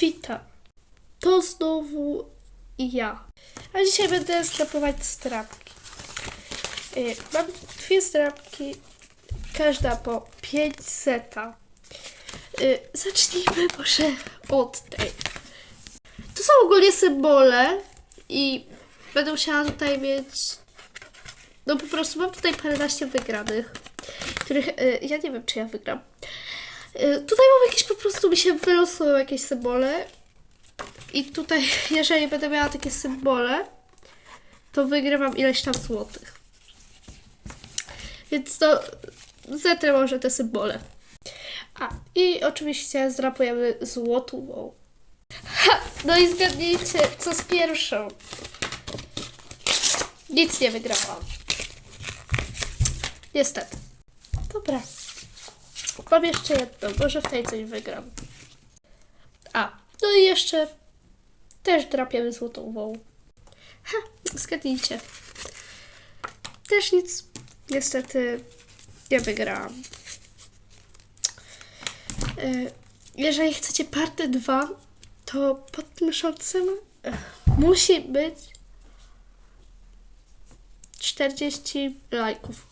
Witam. To znowu ja. A dzisiaj będę skrapować strapki. Y, Mam dwie strapki, każda po 5 seta. Y, Zacznijmy może od tej. To są ogólnie symbole i będę musiała tutaj mieć... No po prostu mam tutaj paręnaście wygranych, których y, ja nie wiem, czy ja wygram. Y, Tutaj mam jakieś po prostu mi się wylosują jakieś symbole. I tutaj, jeżeli będę miała takie symbole, to wygrywam ileś tam złotych. Więc to zetrę może te symbole. A, i oczywiście zrapujemy złotą. Ha! No i zgadnijcie, co z pierwszą. Nic nie wygrałam. Niestety. Dobra. Mam jeszcze jedno, może w tej coś wygram. A, no i jeszcze też drapiemy złotą wołą. Ha, zgadnijcie. Też nic niestety nie wygrałam. E, Jeżeli chcecie party 2, to pod tym shortsem e, musi być 40 lajków.